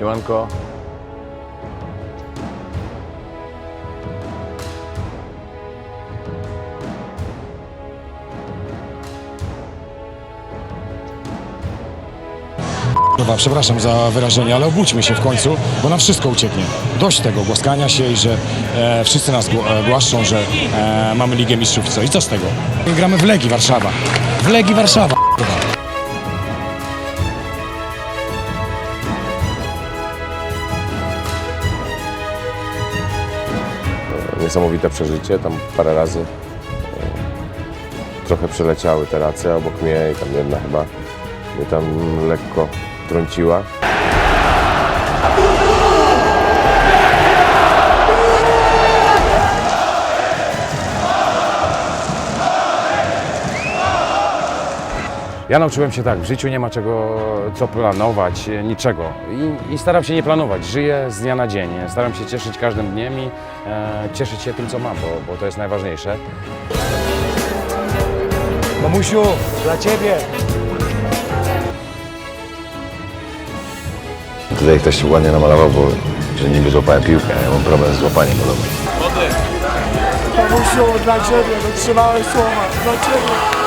Siemanko. Przepraszam za wyrażenie, ale obudźmy się w końcu, bo nam wszystko ucieknie. Dość tego głaskania się i że e, wszyscy nas e, głaszczą, że e, mamy Ligę Mistrzów i co? I co z tego? Gramy w Legii Warszawa. W Legii Warszawa. Niesamowite przeżycie, tam parę razy e, trochę przeleciały te racje obok mnie i tam jedna chyba mnie tam lekko trąciła. Ja nauczyłem się tak, w życiu nie ma czego, co planować, niczego. I, I staram się nie planować, żyję z dnia na dzień. Staram się cieszyć każdym dniem i e, cieszyć się tym, co mam, bo, bo to jest najważniejsze. Mamusiu, dla ciebie. Tutaj ktoś ładnie namalował, bo że niby złapałem piłkę, ja mam problem z złapaniem podobno. Mamusiu, dla Ciebie, dotrzymałeś słowa, dla Ciebie.